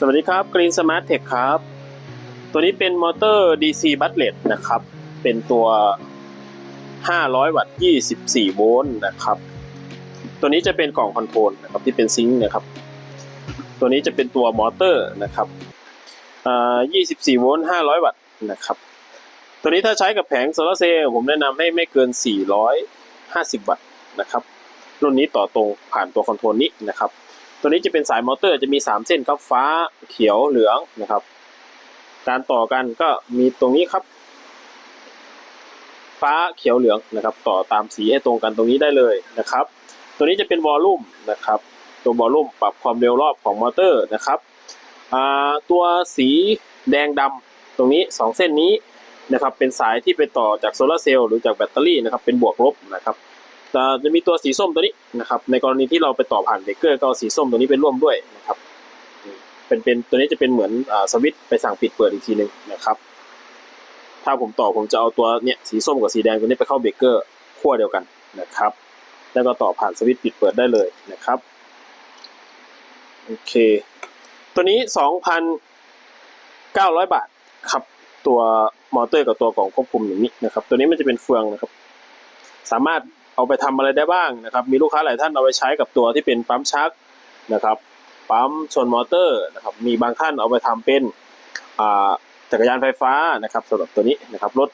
สวัสดีครับ Green Smart Tech ครับ ตัวนี้เป็นมอเตอร์ DC b u t l e t นะครับ เป็นตัว 500 วัตต์ 24 โวลต์นะครับ ตัวนี้จะเป็นกล่องคอนโทรลนะครับที่เป็นซิงค์นะครับ ตัวนี้จะเป็นตัวมอเตอร์นะครับ24 โวลต์ 500 วัตต์นะครับ ตัวนี้ถ้าใช้กับแผงโซลาร์เซลล์ผมแนะนำให้ไม่เกิน 450 วัตต์นะครับ รุ่นนี้ต่อตรงผ่านตัวคอนโทรลนี้นะครับ ตัวนี้จะเป็นสายมอเตอร์จะมี 3 เส้นครับฟ้าเขียวเหลืองนะครับ การต่อกันก็มีตรงนี้ครับ ฟ้าเขียวเหลืองนะครับ ต่อตามสีให้ตรงกันตรงนี้ได้เลยนะครับ ตัวนี้จะเป็นวอลลุ่มนะครับ ตัววอลลุ่มปรับความเร็วรอบของมอเตอร์นะครับตัวสีแดงดำตรงนี้ 2 เส้นนี้นะครับเป็นสายที่ไปต่อจากโซลาร์เซลล์หรือจากแบตเตอรี่นะครับเป็นบวกลบนะครับ จะจะมีตัวสีส้มตัวนี้นะครับ ในกรณีที่เราไปต่อผ่านเบรกเกอร์ก็เอาสีส้มตัวนี้ไปร่วมด้วยนะครับ เป็นเป็นตัวนี้จะเป็นเหมือนอสวิตช์ไปสั่งปิดเปิดอีกทีหนึ่งนะครับ ถ้าผมต่อผมจะเอาตัวเนี้ยสีส้มกับสีแดงตัวนี้ไปเข้าเบรกเกอร์ขั้วเดียวกันนะครับ แล้วก็ต่อผ่านสวิตช์ปิดเปิดได้เลยนะครับโอเค ตัวนี้ 2,900 บาทครับ ตัวมอเตอร์กับตัวกล่องควบคุมอย่างนี้นะครับ ตัวนี้มันจะเป็นเฟืองนะครับ สามารถ เอาไปทำอะไรได้บ้างนะครับ มีลูกค้าหลายท่านเอาไปใช้กับตัวที่เป็นปั๊มชักนะครับ ปั๊มชนมอเตอร์นะครับ มีบางท่านเอาไปทำเป็นจักรยานไฟฟ้านะครับสำหรับตัวนี้นะครับรถ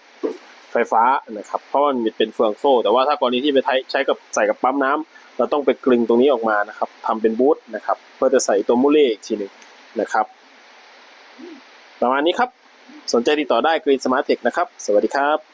ไฟฟ้านะครับ เพราะมันเป็นเฟืองโซ่ แต่ว่าถ้ากรณีที่ไปใช้กับใส่กับปั๊มน้ำเราต้องไปกลึงตรงนี้ออกมานะครับทำเป็นบูทนะครับ เพื่อจะใส่ตัวมูเล่อีกทีหนึ่งนะครับ ประมาณนี้ครับ สนใจติดต่อได้ Green Smart Tech นะครับ สวัสดีครับ